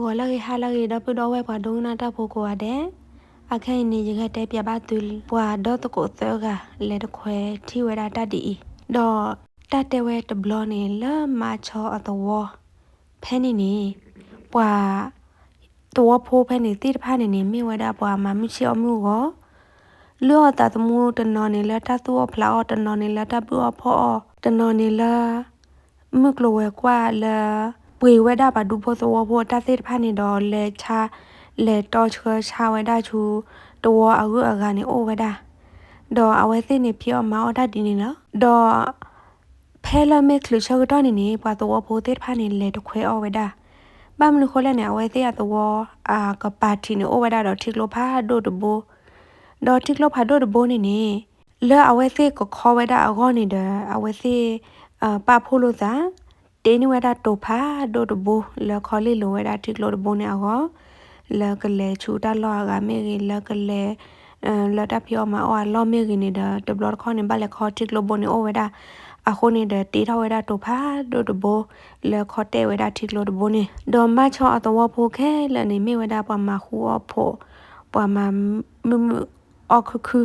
ဘောလကေဟာလကေဒပဒဝဲဘွာဒုံနာတာဖိုကိုအတဲ့အခဲနေရခဲ့တဲ့ပြပါတူဘွာဒေါတကိုသောကလေတခွဲထီဝဲတာတတီဒေါ်တတဲဝဲတဘလနေလမချောအတော်ဖဲနေနေဘွာตัวโพแพนี่ติดผ้านี่นี่มีไว้ได้บ่มามิชิอมูก็เลือตาตมูตนอนนี่ละตาตัวพลาอตนอนนี่ละตาปัวพอตนอนนี่ละมึกโลเวกว่าละ ပွေဝဲတာပါဒူဖို့သောဖို့တသိဖာနေတော့လေချာလေတော့ချာချာဝဲတာချူတော့အကူအကနေအိုဝဲတာတော့အဝဲသိနေပြောမောတာဒီနေနော်တော့ဖဲလာမဲခလူချောတော့နေနေပါတော့ဖို့သိဖာနေလေတခွဲအောဝဲတာဘာမလို့ခေါ်လဲနေအဝဲသိရတော့အာကပါတီနေအိုဝဲတာတော့ထိကလိုဖာဒို့တဘိုတော့ထိကလိုဖာဒို့တဘိုနေနေလဲအဝဲသိကခေါ်ဝဲတာအကောနေတယ်အဝဲသိအပဖို့လို့သာ တေနဝဒတိုဖာဒိုတဘူလခေါ်လီလိုဝဒတိကလိုဘုန်နေအောလကလေချူတလောကမေရီလကလေလတာပြောမှာအောလောမေရီနေဒတဘလခေါ်နေဘလခေါ်တိကလိုဘုန်နေအောဝဒအခုနေတဲ့တေထဝဒတိုဖာဒိုတဘူလခေါ်တဲ့ဝဒတိကလိုဘုန်နေဒေါ်မချောအတော်ဖိုခဲလနေမေဝဒပမာခူအဖို့ပမာမမအခုခု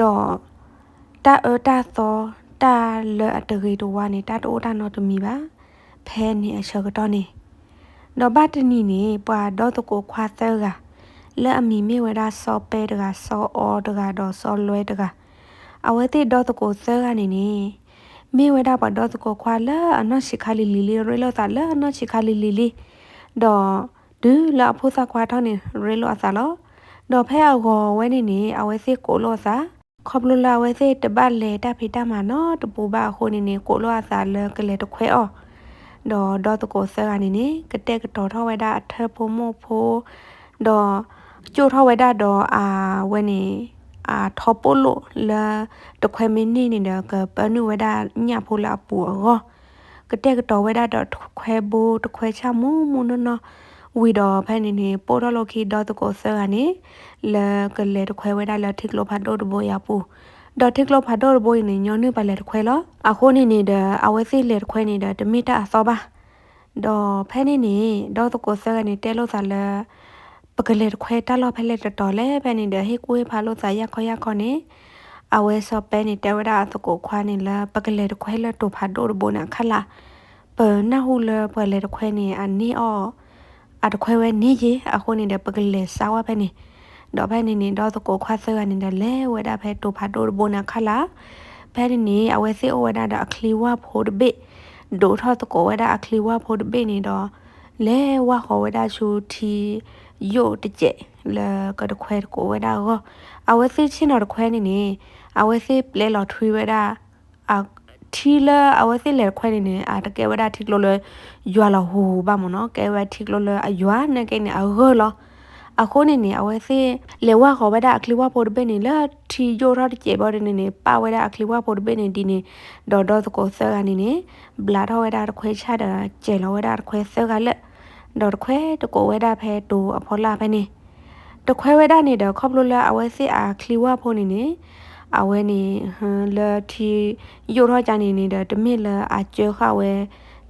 ဒေါ်တာအတာသော တာလအတရီတိုဝါနေတာတိုတာနော်တမီပါဖဲနေအချောကတော့နေတော့ဘတ်တနီနေပွာတော့တကိုခွာသဲကလက်အမီမေဝဒါစောပဲတကစောအောတကတော့စောလွဲတကအဝဲတိတော့တကိုသဲကနေနေမေဝဒါပတော့တကိုခွာလာအနော်ရှိခါလီလီလီရဲလောတာလာအနော်ရှိခါလီလီလီတော့ဒူလာဖို့စခွာထောင်းနေရဲလောအစားလောတော့ဖဲအောဝဲနေနေအဝဲစစ်ကိုလောစား ခေါပလလာဝဲစေတပတ်လေတဖိတမနော်တပူပါခိုနေနေကိုလောအစာလကလေတခွဲအောဒေါ်ဒေါ်တကိုဆာကနေနေကတဲ့ကတော်ထောဝဲတာအထဖို့မို့ဖို့ဒေါ်ကျိုထောဝဲတာဒေါ်အာဝဲနေအာထောပိုလိုလာတခွဲမင်းနေနေတော့ကပနုဝဲတာညဖို့လာပူအောကတဲ့ကတော်ဝဲတာတော့ခွဲဘူတခွဲချမူမူနော်ဝီတော့ဖဲနေနေပိုတော့လော်ခီတော့တကိုဆာကနေ လကလေတခွဲဝဲတာလထိကလိုဖတ်တော့ဘောရပူဒေါ်ထိကလိုဖတ်တော့ဘောနေညောနေပါလေတခွဲလောအခုနေနေတဲ့အဝဲစီလေတခွဲနေတဲ့တမီတာအစောပါဒေါ်ဖဲနေနေဒေါ်တကိုဆာကနေတဲလို့စားလဲပကလေတခွဲတလောဖဲလေတော်လဲဖဲနေတဲ့ဟေကွေးဖာလို့စားရခေါ်ရခေါ်နေအဝဲစောပဲနေတဲဝဒအတကိုခွာနေလဲပကလေတခွဲလဲတူဖတ်တော့ဘောနာခလာပနာဟုလဲပလေတခွဲနေအနီအောအတခွဲဝဲနေကြီးအခုနေတဲ့ပကလေစားဝဖဲနေ တော့ဖဲနေနေတော့ကိုခွာဆဲကနေတယ်လဲဝဲတာဖဲတူဖာတိုဘိုနာခလာဖဲနေနေအဝဲစေဝဲတာအခလီဝါဖို့ဒဘေဒိုထော့တကိုဝဲတာအခလီဝါဖို့ဒဘေနေတော့လဲဝါခေါ်ဝဲတာချူတီယိုတကျဲလဲကတခွဲကိုဝဲတာကိုအဝဲစေချင်းတော့ခွဲနေနေအဝဲစေပလဲလော်ထွေးဝဲတာအထီလာအဝဲစစ်လေခွဲနေနေအာတကယ်ဝဒထိကလို့လေယွာလာဟူပါမနော်ကဲဝထိကလို့လေအယွာနေကိနေအဂောလော အခုနေနေအဝဲစေလေဝါခေါ်ဝဒအခလီဝါပေါ်ဘဲနေလာထီယိုရတဲ့ကျေဘောနေနေပါဝဒအခလီဝါပေါ်ဘဲနေဒီနေဒေါ်ဒေါ်ကိုဆာကနေနေဘလာထောဝဒခွဲချတာကျေလောဝဒခွဲဆာကလက်ဒေါ်ခွဲတကိုဝဒဖဲတူအဖော်လာဖဲနေတခွဲဝဒနေတော့ခေါပလို့လာအဝဲစေအခလီဝါဖို့နေနေအဝဲနေဟန်လတီယိုရကြနေနေတဲ့တမစ်လအကျော်ခဝဲ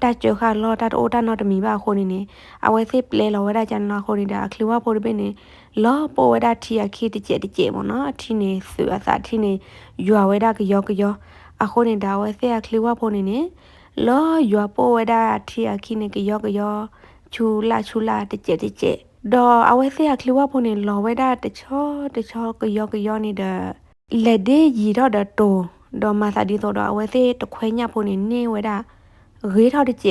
တကြခလောတတိုတာနော်တမီပါခိုနေနေအဝဲစစ်ပလဲလောဝဒကြနော်ခိုနေတာအခလဝပိုပနေလောပိုဝဒတီယခိတကျတကျမနော်အထီနေဆူအစာထီနေယွာဝဒကယောကယောအခုနေတာဝဲစစ်အခလဝပိုနေနေလောယွာပိုဝဒတီယခိနေကယောကယောချူလာချူလာတကျတကျဒေါ်အဝဲစစ်အခလဝပိုနေလောဝဒတချောတချောကယောကယောနေတဲ့လက်ဒေရီတော့တတိုဒေါ်မစာဒီတော့အဝဲစစ်တခွဲညဖို့နေနေဝဒ ရေထောက်တကျ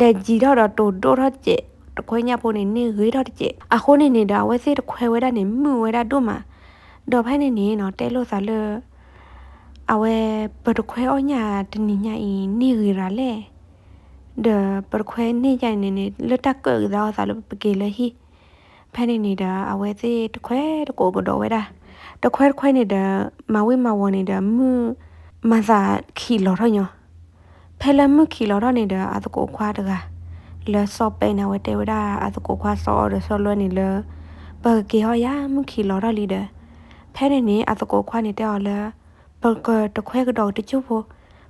လက်ကြီးတော့တိုးတိုးထောက်ကျတခွဲညဖို့နေနေရေထောက်တကျအခုနေနေတာဝဲစေးတခွဲဝဲတာနေမှုဝဲတာတို့မှာတော့ဖိုင်နေနေနော်တဲလို့စားလအဝဲပတခွဲအညာတနိညာအင်းနေရလာလေဒပတခွဲနေကြနေနေလတကောတော့စားလို့ပကေလဟိဖဲနေနေတာအဝဲစေးတခွဲတကိုဘတော့ဝဲတာတခွဲခွဲနေတာမဝဲမဝနေတာမှုမစာခီလော်တော့ညော ဖဲလမှုခီလော်တော့နေတဲ့အတကိုခွာတကလဲစော့ပိနေဝတဲဝဒအတကိုခွာစောရဆောလွနေလဘကေဟရမှုခီလော်တော့လီတဲ့ဖဲနေနေအတကိုခွာနေတဲ့လဲဘကတခွဲကတော့တချို့ဖို့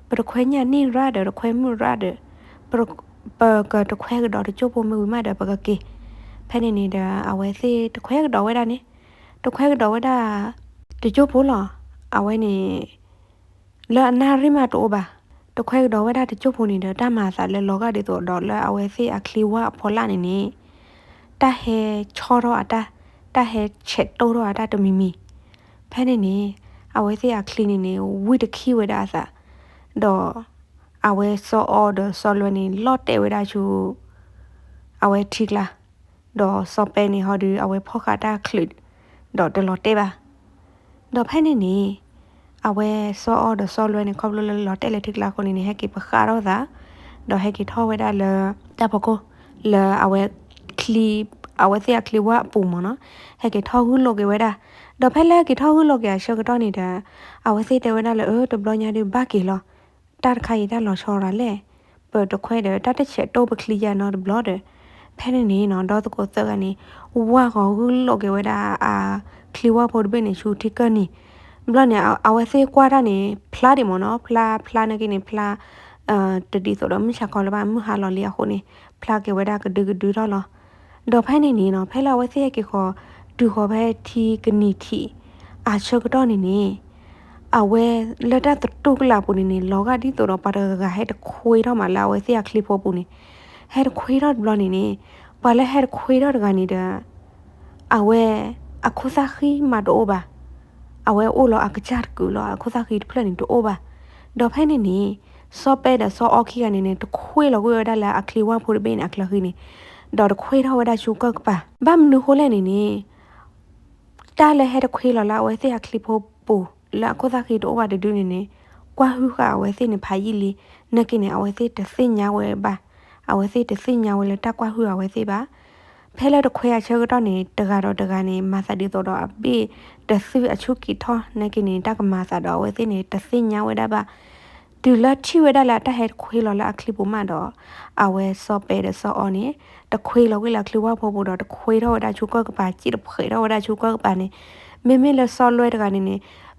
ပရခွဲညာနေရတဲ့ခွဲမှုရတဲ့ပရပကတခွဲကတော့တချို့ပုံမျိုးမှတော့ပကကေဖဲနေနေတာအဝဲစီတခွဲကတော့ဝဲတာနေတခွဲကတော့ဝဲတာတချို့ပိုးလားအဝဲနေလာနာရီမတော့ပါ တခွဲကတော့ဝဲတာတချို့ပုံနေတာတမဆာလဲလောကတွေတော့တော့လဲအဝဲစီအခလီဝါဖော်လာနေနေတဟဲချောတော့အတာတဟဲချက်တော့တော့အတာတမီမီဖဲနေနေအဝဲစီအခလီနေနေဝိတခီဝဲတာဆာတော့အဝဲစောအော်ဒဆော်လွနေလော့တဲဝဲတာချူအဝဲထိကလာတော့စောပဲနေဟောဒီအဝဲဖောခတာခလစ်တော့တလော်တဲပါတော့ဖဲနေနေ အဝဲစောအော်ဒဆော်လွနေခေါပလလော်တဲလေထိကလာကိုနေဟဲကိပခါရောသာတော့ဟဲကိထောဝဲတာလတပကိုလအဝဲคลีအဝဲစီကလီဝါပူမနော်ဟဲကိထောဟုလောကေဝဲတာတော့ဖဲလဲကိထောဟုလောကေရှောကတော့နေတာအဝဲစီတဲဝဲတာလေအတဘလညာဒီဘာကီလောတာခိုင်တာလော်ချော်ရလဲပတခွဲတယ်တတ်ချက်တော့ပကလီယာနော်ဘလော့တယ်ဖဲနေနေနော်တော့ကိုသက်ကနေဝါခေါဟုလောကေဝဲတာအာคลีဝါပေါ်ဘင်းနေရှူတိကနီ ဘလနဲ့အဝဲစီကွာတာနေဖလာတယ်မနော်ဖလာဖလာနေကိနေဖလာအာတတိဆိုတော့မချခေါ်လပါမဟာလော်လီယခုနေဖလာကေဝဲတာကဒူဒူတော့လောဒေါ်ဖိုင်နေနေနော်ဖဲလာဝဲစီကေခေါ်ဒူခေါ်ပဲထီကနီထီအာချောကတော့နေနေအဝဲလက်တတုကလာပူနေနေလောကဒီတော့ပါတကဟဲ့တခွေတော့မလာဝဲစီကလီဖို့ပူနေဟဲ့ခွေတော့ဘလနေနေပါလဲဟဲ့ခွေတော့ကနေတဲ့အဝဲအခုစားခီမတော့ပါ အဝဲအိုလောအကချတ်ကူလောအခုစားခီဖလနေတော့ပါဒေါ်ဖိုင်နေနေစောပဲတဲ့စောအော်ခီကနေနေတခွေလောကိုရတာလာအခလီဝါဖို့ဘင်းအခလခီနေဒေါ်ခွေတော့ဝဒါရှုကကပါဘမ်နူခိုလဲနေနေတားလဲဟဲ့ခွေလောလာဝဲစီအခလီဖို့ပူလာကိုစားခီတော့ဝဒဒူနေနေကွာဟုကအဝဲစီနေဖာကြီးလီနကိနေအဝဲစီတစင်ညာဝဲပါအဝဲစီတစင်ညာဝဲလတကွာဟုအဝဲစီပါ ဖဲလဲတော့ခွေရချေကတော့နေတကတော့တကနေမဆာဒီတော့အပိတဆီအချုကီထောနကိနေတကမဆာတော့ဝဲစီနေတစင်ညာဝဲတာပါဒူလာချီဝဲဒါလာတဟက်ခွေလော်လာအခလီပူမတော့အဝဲစောပဲတဲ့စောအော်နေတခွေလော်ဝဲလာခလီဝါဖို့ဖို့တော့တခွေတော့ဒါချုကကပါကြည့်တခွေတော့ဒါချုကကပါနေမေမေလစောလွဲတကနေနေ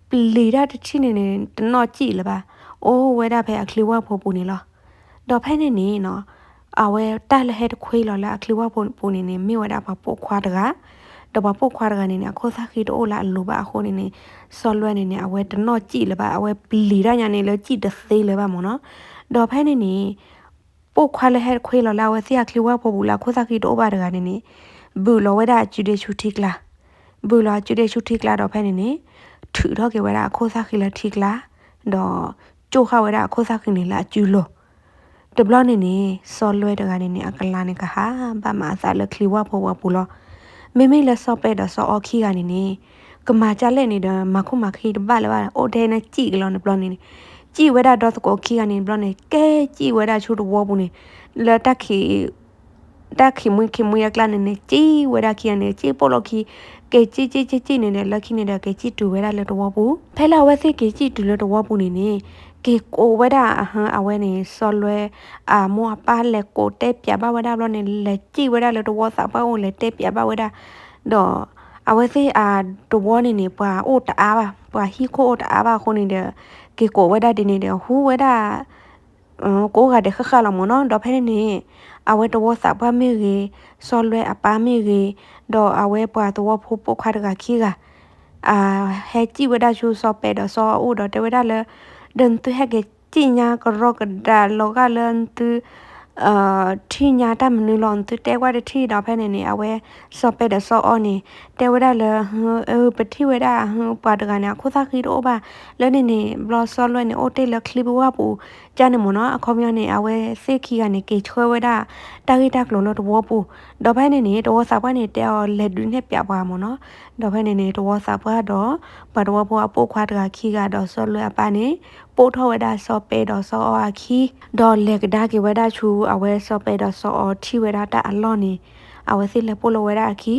ပလီရတချိနေနေတနော်ကြည့်လပါအိုးဝဲဒါဖဲအခလီဝါဖို့ပူနေလောတော့ဖဲနေနေနော် အဝဲတက်လဟက်ခွေလော်လာအခလီဝါဖို့ပူနေနေမိဝဲဒါပါပို့ခွာတကားတဘပုတ်ခွာရကနေနေအခုစားခီတော့လာလိုပါအခုနေနေစောလွဲနေနေအဝဲတနော့ကြည့်လပါအဝဲပလီရညာနေလဲကြည့်တသေးလပါမနော်ဒေါ်ဖဲနေနေပုတ်ခွာလဲဟဲခွေးလော်လာဝဲစီယကလီဝါပို့ဘူးလားခုစားခီတော့ပါတကနေနေဘူးလောဝဲဒါဂျူဒေရှူတိကလာဘူးလောဂျူဒေရှူတိကလာတော့ဖဲနေနေထူတော့ကေဝဲဒါအခုစားခီလဲထိကလာတော့ကျိုးခဝဲဒါအခုစားခီနေလာကျူလို့ တဘလနေနေစောလွဲတကနေနေအကလာနေကဟာဘာမစားလခလီဝါပို့ဝပူလို့မေမေလက်ဆော့ပဲတော့ဆော့အော်ခီကနေနေကမာကြလက်နေတာမခုမခီတပါလေပါအိုဒဲနဲ့ကြည့်ကလောနေဘလောနေကြည့်ဝဲတာတော့ကိုခီကနေဘလောနေကဲကြည့်ဝဲတာချို့တော့ဝဘူးနေလက်တက်ခီတက်ခီမွေးခီမွေးရကလာနေကြည့်ဝဲတာခီကနေကြည့်ပို့လို့ခီကဲကြည့်ကြည့်ကြည့်ကြည့်နေတယ်လက်ခီနေတဲ့ကဲကြည့်တူဝဲတာလက်တော့ဘူးဖဲလာဝဲစိကဲကြည့်တူလက်တော့ဘူးနေနေ ကေကိုဝဒအဟံအဝဲနေစောလွဲအာမောပါလေကိုတဲပြပါဝဒဘလနေလေကြည့်ဝဒလေတော့စာပါဝင်လေတဲပြပါဝဒတော့အဝဲစီအာတော့နေနေပွာအိုတအားပါပွာဟီခိုတအားပါခုနေတဲ့ကေကိုဝဒဒီနေတယ်ဟူဝဒကိုကတဲ့ခခလာမနော်တော့ဖဲနေအဝဲတော့စာပါမေကြီးစောလွဲအပါမေကြီးတော့အဝဲပွာတော့ဖို့ပုတ်ခါတကခီကအာဟဲကြည့်ဝဒရှူစောပဲတော့စောအိုတော့တဝဒလဲ ဒန်သူဟဲ့ကจิညာကရောကဒါလောကလန်သူအာထိညာတမနူလွန်သူတဲကွာတထိတော့ဖဲနေနေအဝဲစော့ပဲတဲ့စော့အော်နေတဲဝဒလဟိုပတိဝဒဟိုပါတကနာခိုသာခီတော့ပါလဲနေနေဘလော့ဆော့လွဲနေအိုတဲလခလီဘဝပူ ကျန်နေမနော်အခေါမျောနေအဝဲစေခီကနေကေချွဲဝဒတာဂီတက်လုံးလို့တော့ပူတော့ဖဲနေနေတော့စာပွဲနေတဲလက်ဒွင်းနဲ့ပြပါမနော်တော့ဖဲနေနေတော့စာပွဲတော့ဘာတော့ဘောပိုခွာတကခီကတော့ဆော့လွဲအပါနေပို့ထောဝဒဆော့ပဲတော့ဆော့အခီတော့လက်ကဒါကေဝဒချူအဝဲဆော့ပဲတော့ဆော့အထီဝဒတာအလော့နေအဝဲစီလက်ပို့လဝဒအခီ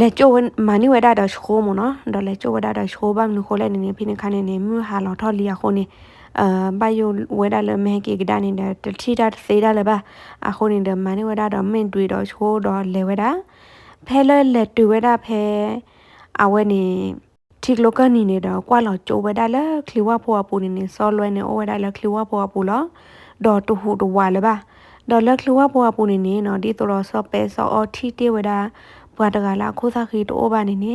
လေကျိုးမနီဝဒတာရှိုးမနော်တော့လေကျိုးဝဒတာရှိုးဘာမနခိုလဲနေနေဖိနေခါနေနေမြဟာလော်ထော်လီယာခိုနေ အာဘယိုဝဲဒါလမဲကေကဒါနေတဲ့တတိတာစေဒါလည်းပါအခုနေတဲ့မနီဝဒတော့မင်းတွေ့တော့ချိုးတော့လေဝဒဖဲလဲလက်တွေ့ဝဒဖဲအဝဲနေထိကလောကနေနေတော့ကွာလောကျိုးဝဲဒါလဲခလီဝါဖောပူနေနေစောလွဲနေဩဝဲဒါလဲခလီဝါဖောပူလောဒေါ်တူဟူတဝါလဲပါဒေါ်လက်ခလူဝပေါ်ပူနေနေနော်ဒီတော်ဆော့ပဲဆော့အော်ထီတေဝဒါဘွာတကလာခိုးစားခီတိုးပါနေနေ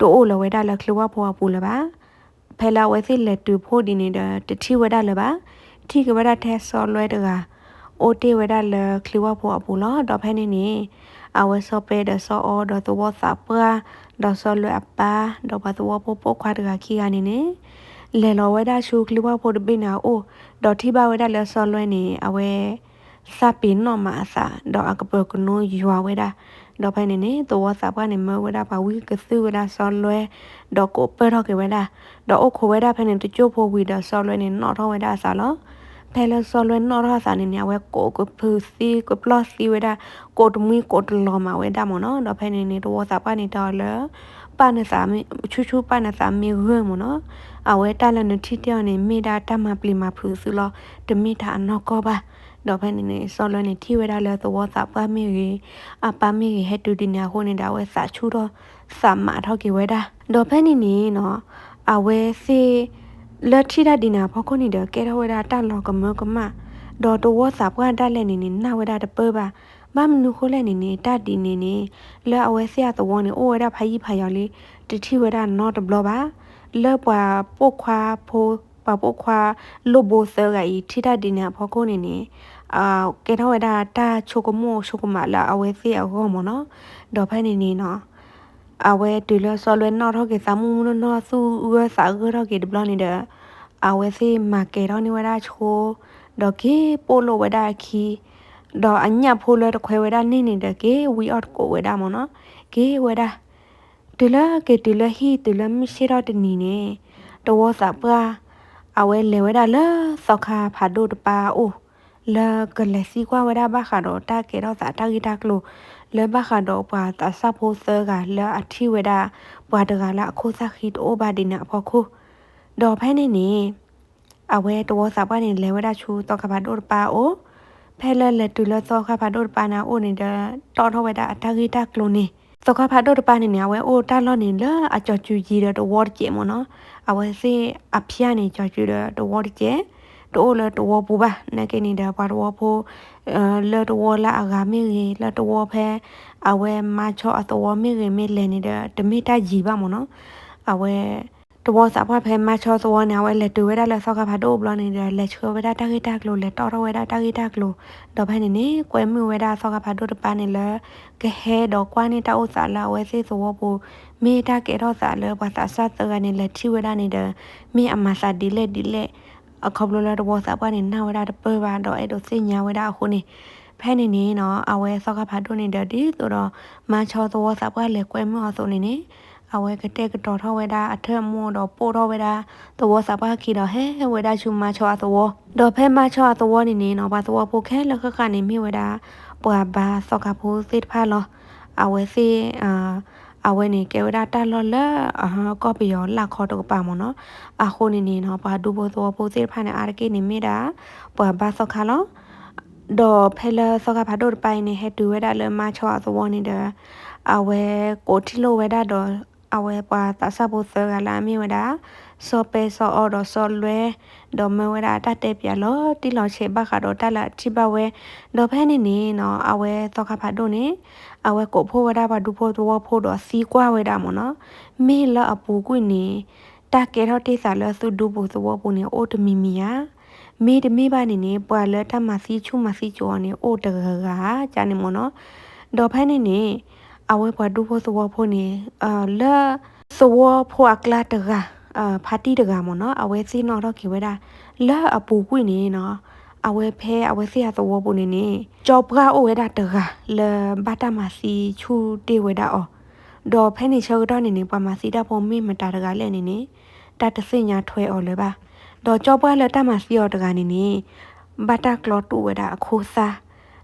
တိုးအိုလဝဒါလက်ခလူဝပေါ်ပူလပါ ဖဲလာဝဲစီလက်တူဖို့ဒီနေတဲ့တတိဝဒါလပါထီကဝဒါထဲဆော့လွဲတကအိုတေဝဒါလက်ခလူဝပေါ်ပူလောတော့ဖဲနေနေအဝဲဆော့ပဲဒဆော့အော်တော့တော့စာပရာတော့ဆော့လွဲအပါတော့ဘာတော့ပို့ပို့ခွာတကခီကနေနေလေလောဝဲဒါရှုခလူဝပေါ်တပိနာအိုတော့ထိပါဝဲဒါလက်ဆော့လွဲနေအဝဲစာပင်နော်မှာစာတော့အကပကနူယွာဝဲ တာတော့ဖဲနေနေတော့စာပါနေမဝဲတာပါဝီကစုဝဲတာဆော်လွဲတော့ကိုပရော့ကေဝဲတာတော့အခိုဝဲတာဖဲနေတချို့ဖို့ဝီတော့ဆော်လွဲနေနော်တော့ဝဲတာစာလောဖဲလဆော်လွဲနော်တော့စာနေနေဝဲကိုကိုဖူစီကိုပလော့စီဝဲတာကိုတမီကိုတလောမှာဝဲတာမနော်တော့ဖဲနေနေတော့စာပါနေတော့လေပါနေစာမချူချူပါနေစာမီဝဲမနော်အဝဲတာလနတီတယောနေမိတာတမပလီမဖူစုလောတမိတာအနော်ကောပါ တော့ဖက်နေနေစောလွန်းနေထိဝဲတာလဲသဝစာပမီရီအပမီရီဟက်တူဒီနာဟိုနေတာဝဲစာချူတော့စာမထောက်ကေဝဲတာတော့ဖက်နေနေနော်အဝဲစီလက်ထိတာဒီနာဖောက်ခုနေတဲ့ကဲရဝဲတာတလောကမကမဒေါ်တော့စာပွားတက်လက်နေနေနဝဲတာတပပါမမနုခိုးလက်နေနေတတီနေနေလဲအဝဲဆရာသဝနေအိုဝဲတာဖိုင်ကြီးဖိုင်ရောက်လေးတတိဝဲတာနော်တဘလပါလဲပွားပုတ်ခွာဖိုး ပပုတ်ခွာလုဘိုဆဲကဤထိတာဒီနာဖောက်ခုနေနေအာကဲတော့ဝဒါတာချိုကမိုချိုကမလာအဝဲစီအဟောမနော်ဒေါ်ဖဲနေနေနော်အဝဲတူလဆောလွဲနော်တော့ကေစမှုနော်ဆူဝဲစာဂရောကေဒဘလနေတဲ့အဝဲစီမာကေတော့နေဝဒါချိုဒေါ်ကေပိုလိုဝဒါခီဒေါ်အညာဖိုလတခွဲဝဒါနေနေတဲ့ကေဝီအော့ကိုဝဒါမနော်ကေဝဒါတူလကေတူလဟီတူလမရှိတော့တနီနေတော့စာပွား အဝဲလေဝဒါလစောခါဖာဒိုတပါအိုလာကလစီကွာဝဒဘခါတော့တာကေတော့စာတာဂီတာကလိုလဲဘခါတော့ပွာတဆပ်ဖို့ဆာကလာအထီဝဒပွာတကလာအခုစခိတိုဘာဒီနာဖို့ခုဒေါ်ဖဲနေနေအဝဲတော့စာပွားနေလဲဝဒချူတော့ကဘာတော့ပါအိုဖဲလဲလက်တူလသောခါဘာတော့ပါနာအိုနေတဲ့တော်တော်ဝဒအတာဂီတာကလိုနေ สกพาดดปาเนี่ยเวโอตาลอนี่ละอาจอจูจีเดตวอดเจมเนาะเอาไว้สิอภิยานี่จอจูเดตวอดเจตัวละตัวปูบะนะเกนี่เดปาตัวปูเอ่อละตัวละอากามิเกละตัวแพเอาไว้มาชอตัวมิเกเมเลนี่เดตมิตาจีบะมเนาะเอาไว้ သောခါဘာတော့ပါနေနေအဝဲအိုတာလောနေလာအချောချူကြီးတဲ့ဝတ်ကျေမနော်အဝဲစေအဖျားနေချောချူတဲ့ဝတ်ကျေတိုးလတိုးပူပါနကေနေတာပါတော့ဖိုလတိုးလာအဂါမီရီလတိုးဖဲအဝဲမချောအတော်မီရီမီလဲနေတဲ့တမီတာကြီးပါမနော်အဝဲတော့စပါဖဲမချောသောနာဝဲလက်တူဝဲဒါလက်ဆောက်ကဖာတော့ဘလနေတဲ့လက်ချောဝဲဒါတာဂီတာကလိုလက်တော်တော်ဝဲဒါတာဂီတာကလိုတော့ဖဲနေနေကွဲမှုဝဲဒါဆောက်ကဖာတော့တပါနေလကဟဲတော့ကွာနေတာဥစားလာဝဲစေသောဘူမေတာကေတော့စားလဲဘာသာစတ်တကနေလက်ချီဝဲဒါနေတဲ့မေအမစာဒီလက်ဒီလက်အခဘလလတော့စပါနေနာဝဒတပဘာတော့အဲ့တော့စညာဝဒခုနေဖဲနေနေနော်အဝဲဆောက်ကဖာတွနေတယ်ဒီဆိုတော့မချောသောစပါလေကွဲမောဆိုနေနေ အဝဲကတဲ့ကတော်ထဝဲတာအထက်မောတော့ပို့တော့ဝဲတာသောစပါခီတော့ဟဲဝဲတာချူမချောသောတော့ဖဲမချောသောနေနေနော်ဘာသောပို့ခဲလခခနေမိဝဲတာပွာဘာဆောက်ကဖိုးစစ်ဖာလောအဝဲစီအာအဝဲနေကေဝဒတာလော်လာအဟာကော်ပီယောလာခေါ်တော့ပါမနော်အခုနေနေနော်ဘာဒူဘောသောပိုစစ်ဖာနေအာရကေနေမိတာပွာဘာဆောခါလောဒေါ်ဖဲလာဆောကဖာဒိုပိုင်နေဟက်တူဝဲဒါလမချောသဝနေတဲ့အဝဲကိုတီလိုဝဲဒါတော့ အဝဲပွာတဆဘုသကလာမီဝဲဒါစောပဲစောအော်တော့စောလွဲဒေါ်မဝဲတာတတဲ့ပြလောတိလောချေဘခါတော့တလာချိပဝဲဒေါ်ဖဲနေနေနော်အဝဲသောခဖာတို့နေအဝဲကိုဖိုးဝဲတာပါဒူဖိုးတော့ဖိုးတော့စီကွာဝဲတာမနော်မေလအပူကွနေတကဲတော့တိစာလဆုဒူဘူသဝပူနေအိုတမီမီယာမေတမေပါနေနေပွာလတမစီချုမစီကျော်နေအိုတကကဂျာနေမနော်ဒေါ်ဖဲနေနေ အဝဲပွားဒူဖိုးသဝဖိုးနေအာလာစဝဖိုးအကလာတကအာဖာတီတကမနော်အဝဲစီနော်တော့ခေဝဲတာလာအပူကွနေနော်အဝဲဖဲအဝဲစီရသဝပုနေနေကြောပရာအိုဝဲတာတကလဘတာမစီချူတေဝဲတာအော်ဒေါ်ဖဲနေချောတော့နေနေပမာစီတာပုံမိမတာတကလဲနေနေတတစညာထွဲအော်လေပါဒေါ်ကြောပွားလတမစီအော်တကနေနေဘတာကလောတူဝဲတာအခိုးစား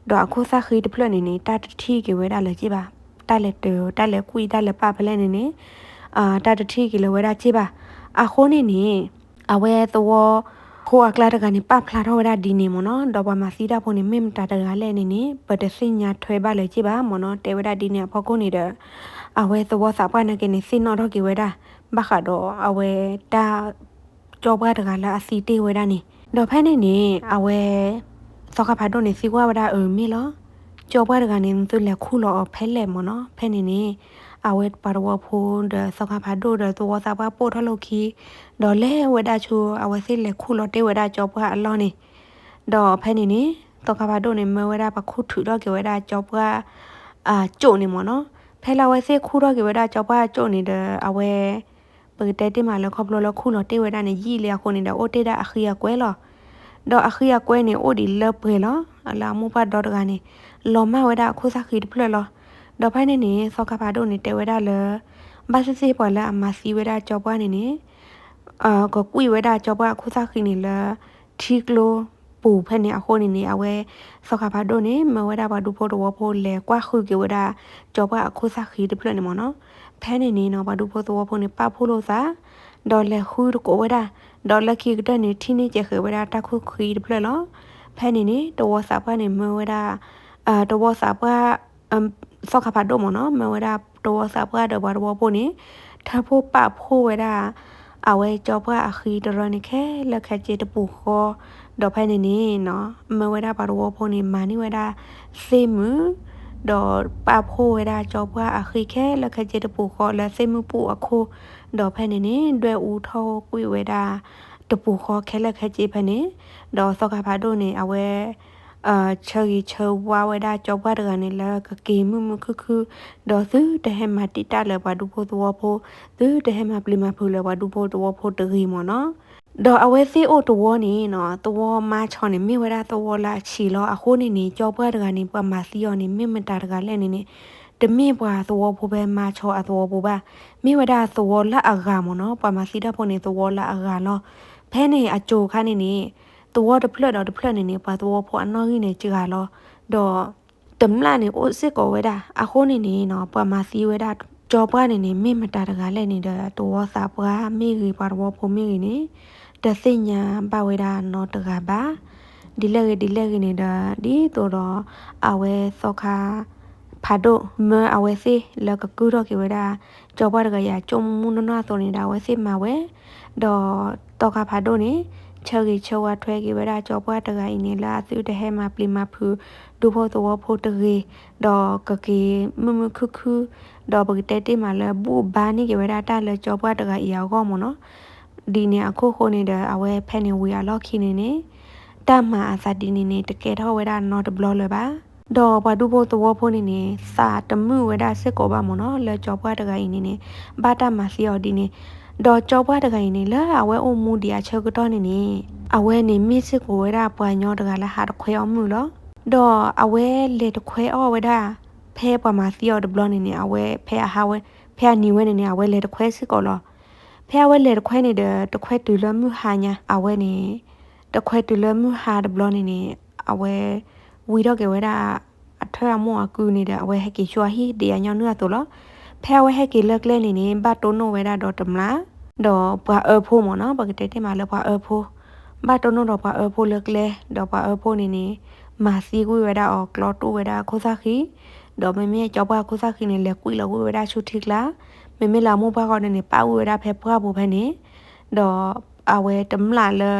ဒေါ်အခိုးစားခီတဖလနေနေတတထီကေဝဲတာလေကြည့်ပါ တက်လက်တေတက်လက်ကွီတက်လက်ပပလဲနေနေအာတတထီကေလဝဲတာကြည့်ပါအခိုးနေနေအဝဲသောခိုအကလာတကနေပဖလာတော့ရဒီနေမနော်တော့ဘာမစီတာဖို့နေမင်တာတကလည်းနေနေပတစညာထွဲပါလေကြည့်ပါမနော်တေဝဒဒီနေဖို့ကိုနေတဲ့အဝဲသောစာပနကနေစင်တော့ကေဝဒဘခါတော့အဝဲတာကြောပွားတကလာအစီတေဝဒနေတော့ဖဲနေနေအဝဲစောကဖာတော့နေစီကွာဝဒအမီလော ကြောပွားတကနေသူလက်ခုလောဖဲလဲမနော်ဖဲနေနေအဝဲပါတော့ဖိုးဒစောကဖာတော့တော့စာပါပို့ထလို့ခီဒေါ်လဲဝဒချူအဝဲစီလက်ခုလောတေဝဒကြောပွားအလောနေဒေါ်ဖဲနေနေစောကဖာတော့နေမဝဒပခုထူတော့ကြဝဒကြောပွားအာကျုံနေမနော်ဖဲလာဝဲစီခုတော့ကြဝဒကြောပွားကျုံနေတဲ့အဝဲပကတဲ့တိမလခပလလခုလောတေဝဒနေရီလျာခုနေတဲ့အိုတေဒအခီယကွဲလောတော့အခီယကွဲနေအိုဒီလပ်ပဲလော အလာမူပါတော့တကနေလောမဝဒခုစခီတဖလလောတော့ဖိုင်နေနေစောကပါတော့နေတဲဝဒလဘာစစီပေါ်လာအမစီဝဒကြောပွားနေနေအာကကွိဝဒကြောပွားခုစခီနေလထီကလိုပူဖက်နေအခုနေနေအဝဲစောကပါတော့နေမဝဒပါဒူဖို့တော့ဖို့လေကွာခုကေဝဒကြောပွားခုစခီတဖလနေမနော်ဖဲနေနေနော်ဘာဒူဖို့တော့ဖို့နေပဖို့လို့စာဒေါ်လေခူကိုဝဒဒေါ်လခိကတဲ့နေထင်းနေကြခေဝဒတခုခီတဖလလော ဖဲနေနေတော့စာပါနေမဝဒအာတော့စာပါအမ်စောခပါတော့မနော်မဝဒတော့စာပါတော့ဘာတော့ဖို့နေထဖို့ပဖို့ဝဒအဝဲကြောပွားအခီတရနိခဲလက်ခက်ကျေတပူခေါ်တော့ဖိုင်နေနေနော်မဝဒဘာတော့ဖို့နေမာနိဝဒစေမှုတော့ပဖို့ဝဒကြောပွားအခီခဲလက်ခက်ကျေတပူခေါ်လက်စေမှုပူအခုတော့ဖိုင်နေနေတွေ့ဦးထောကွေဝဒ တပူခေါ်ခဲလက်ခက်ကျေဖနေတော့စောခပါတော့နေအဝဲအာချေချေဝါဝဒကြောဘရကနေလာကကေမှုမှုခခဒေါ်သူတဟမတိတလဘဒုဖို့တောဖို့သူတဟမပလီမဖူလဘဒုဖို့တောဖို့တရီမနော်ဒေါ်အဝဲစီအိုတောနေနော်တောမချောနေမိဝဒတောလာချီလောအခုနေနေကြောဘရကနေပမစီယောနေမိမတာတကလည်းနေနေတမေပွာသောဖို့ပဲမချောအသောဖို့ပါမိဝဒသောလာအဂါမနော်ပမစီဒဖို့နေသောလာအဂါလော ဖဲနေအကြိုခါနေနေตัวดพลดอดพลนี่นี่ปะตัวพออันนอนี่นี่จิกาลอดอတမလာနေအိုစစ်ကိုဝဲတာအခုနေနေနော်ပမာစီဝဲတာကြောပွားနေနေမိမတာတကလည်းနေတဲ့တောစာပွားမိကြီးပါတော့ဖို့မိကြီးနေတသိညာပဝဲတာနော်တကပါဒီလက်ဒီလက်နေတာဒီတော့တော့အဝဲစောခါဖာဒိုမအဝဲစီလကကူတော့ကေဝဲတာကြောပွားတကရကြုံမှုနနဆိုနေတာဝဲစီမှာဝဲ တော့တော့ခါဖာဒိုနေချော်ကြီးချောဝထွဲကြီးဝရကြောပွားတကင်းနေလာသူတဟဲမှာပလီမဖူဒူဖို့တော့ဖို့တကြီးဒေါ်ကကေမမခုခုဒေါ်ဘကတဲတေမှာလဘူဘာနီကြီးဝရတာလကြောပွားတကရောကောမနော်ဒီနေအခုခုနေတဲ့အဝဲဖဲနေဝီရလောက်ခိနေနေတမအစဒီနေနေတကယ်တော့ဝရ not blow လပါဒေါ်ဘာဒူဖို့တော့ဖို့နေနေစာတမှုဝရစစ်ကိုပါမနော်လကြောပွားတကင်းနေနေဘာတာမစီော်ဒီနေ ဒေါ်ကြောပွားတကိုင်နေလာအဝဲအုံမူဒီအချက်ကတော့နေနေအဝဲနေမိစစ်ကိုဝဲတာပွားညောတကလာဟာတခွဲအောင်မူလောဒေါ်အဝဲလေတခွဲအော်ဝဲတာဖဲပွားမှာစီော်ဒဘလနေနေအဝဲဖဲအဟာဝဲဖဲနီဝဲနေနေအဝဲလေတခွဲစစ်ကောလောဖဲဝဲလေတခွဲနေတဲ့တခွဲတူလမှုဟာညာအဝဲနေတခွဲတူလမှုဟာဒဘလနေနေအဝဲဝီတော့ကဝဲတာအထွတ်အမောအကူနေတဲ့အဝဲဟက်ကီချွာဟီဒီယညောနုအတူလော ဖဲဝဲဟက်ကီလက်လဲနေနေဘတ်တိုနိုဝဲတာတော့တမလားတော့ဘာအဖို့မနော်ဘာကတဲ့တဲ့မှာလဲဘာအဖို့ဘာတော့တော့ဘာအဖို့လက်လဲတော့ဘာအဖို့နေနေမာစီကွေဝဒါအော်ကလော့တိုဝဒါခိုးစားခီတော့မမေကြောပါခိုးစားခီနေလဲကွေလောဝဒါချူထိကလာမမေလာမို့ဘာကောနေပါဝဒါဖဲဖွားဖို့ဖဲနေတော့အဝဲတမလာလဲ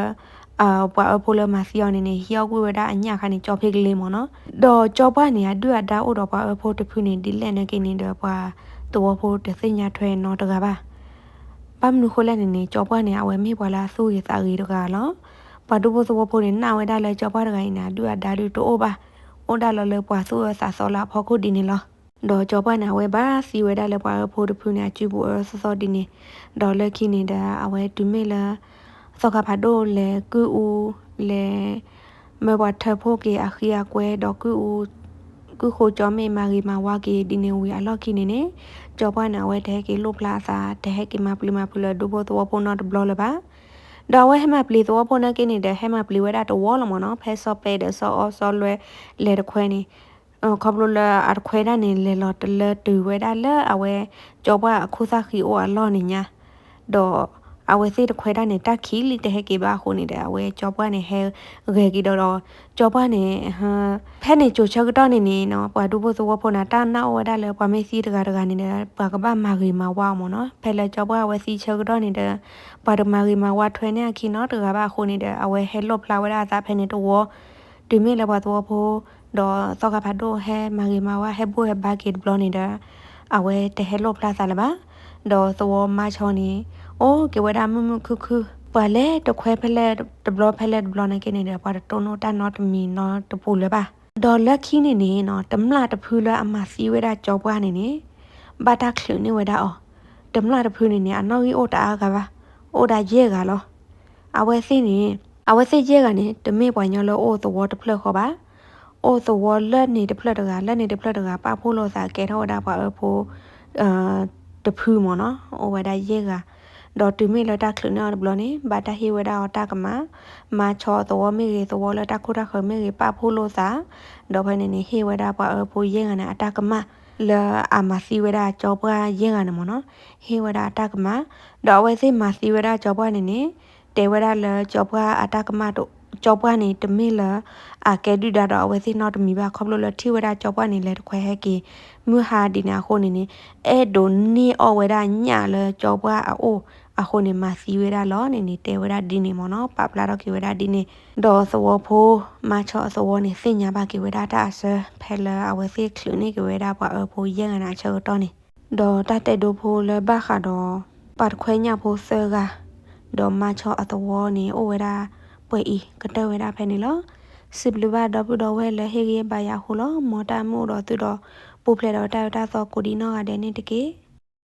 အာပွာအဖိုလမစီယောနေနေဟျောကွေဝဒအညာခနေကြောဖိကလေးမနော်တော့ကြောပါနေရတွေ့တာဥတော့ပွာအဖိုတဖူနေဒီလက်နေကိနေတော့ပွာ တော်ဖို့တသိညာထွဲနော်တကပါပမ်နုခိုလဲနေနေကြောပွားနေအဝဲမိပွာလာဆူရစာရီတကလောပဒုဘသဝဖို့နေနာဝဲဒါလဲကြောပွားတကိုင်းနာဒူအဒါဒူတိုးပါအိုဒါလောလဲပွာဆူရစာစောလာဖော်ခုဒီနေလောဒေါ်ကြောပွားနာဝဲပါစီဝဲဒါလဲပွာဖို့တဖူနေကျူဘူးဆောစောဒီနေဒေါ်လက်ခိနေတာအဝဲဒူမေလာစောကဖာဒိုလဲကူဦးလဲမေဘတ်ထဖို့ကေအခီယာကွဲဒေါ်ကူဦး ကုခိုကြောမေမာဂီမာဝါကေဒီနေဝီအလော့ခိနေနေကြောပွားနာဝဲတဲ့ကေလုပလာစာတဲ့ကေမပလီမပလဒူဘောတော့ပေါ်နော်ဘလောလပါဒါဝဲဟမပလီတော့ပေါ်နကိနေတဲ့ဟမပလီဝဲတာတော့ဝလမနော်ဖဲဆော့ပေတဲ့ဆော့အော်ဆော့လွဲလေတခွဲနေခဘလလာအခွဲတာနေလေလော်တလတူဝဲတာလဲအဝဲကြောပွားအခုစားခီအိုအလော့နေညာတော့ အဝဲစီတခွဲတာနေတက်ခီလီတဲ့ဟကေပါခုနေတဲ့အဝဲကြောပွားနေဟဲရေကီတော့တော့ကြောပွားနေဟမ်ဖဲနေချိုချက်တော့နေနေနော်ပွားဒူဖို့သဝဖို့နာတာနာဝဒါလဲပွားမေစီတကတကနေတယ်ပွားကပါမာဂီမာဝါမနော်ဖဲလဲကြောပွားဝဲစီချက်တော့နေတဲ့ပွားဒမာဂီမာဝါထွဲနေခီနော်တကပါခုနေတဲ့အဝဲဟဲလော့ဖလာဝဒါသာဖဲနေတော့တတွင်မေလဘတော့ဖို့ဒေါ်စောကဖတ်တော့ဟဲမာဂီမာဝဟဲဘူဟဲဘာကစ်ဘလောနေတာအဝဲတဟဲလောပလာဆာလပါဒေါ်သောမချောနီ အိုကေဝဒါမမခုခုပါလေတခွဲဖလဲတဘလဖလဲဘလနေကနေတယ်ပါတိုနိုတာနော့မီနော်တပူလေပါဒေါ်လက်ခီနေနေနော်တမလာတဖူလာအမစီဝဲတာကြောပွားနေနေဘာတာခလူနေဝဲတာအော်တမလာတဖူနေနေအနော်ကြီးအိုတာကပါအိုတာရဲကလောအဝဲစိနေအဝဲစိရဲကနေတမေပွားညောလို့အိုသဝတဖလက်ခေါ်ပါအိုသဝလက်နေတဖလက်တကလက်နေတဖလက်တကပါဖို့လို့စာကဲထောတာပါအဖို့အာတဖူးမနော်အိုဝဲတာရဲက ဒေါ်တူမီလတာခလနော်ဘလနေဘာတာဟီဝဒါအတာကမမာချောသဝမီရေသဝလတာခုတာခမီရေပဖို့လို့စာဒေါ်ဖနေနေဟီဝဒါပါအဖို့ရဲကနာအတာကမလာအမစီဝဒါကြောပွားရဲကနာမနော်ဟီဝဒါအတာကမဒေါ်ဝဲစိမစီဝဒါကြောပွားနေနေတေဝဒါလကြောပွားအတာကမတို့ ကြောပွားနေတမီလာအကဲဒူဒါတော့ဝဲစိနော်တမီပါခေါပလို့လထီဝဒါကြောပွားနေလေတခွဲဟဲကီမြဟာဒီနာခိုနေနေအဲ့ဒိုနီအဝဲဒါညလေကြောပွားအိုအခုနေမစီဝဲဒါလောနေနေတေဝဲဒါဒီနေမနော်ပပလာတော့ကေဝဲဒါဒီနေဒေါ်သဝဖိုးမချောသဝနေစညာပါကေဝဲဒါတာဆဖဲလာအဝဲစိခလူနေကေဝဲဒါပါအဖိုးရငနာချောတော့နေဒေါ်တတဲ့ဒိုဖိုးလေဘခါတော့ပတ်ခွဲညဖိုးဆာကဒေါ်မချောအသဝနေအိုဝဲဒါ ပွဲဤကတဝဲဒါဖဲနေလောစစ်ဘလူဘာဒဘဒဝဲလေဟေဂေဘာယာဟူလောမော်တာမို့တော့သူတော့ပူဖလေတော့တာတာသောကိုဒီနောကတဲ့နေတကေ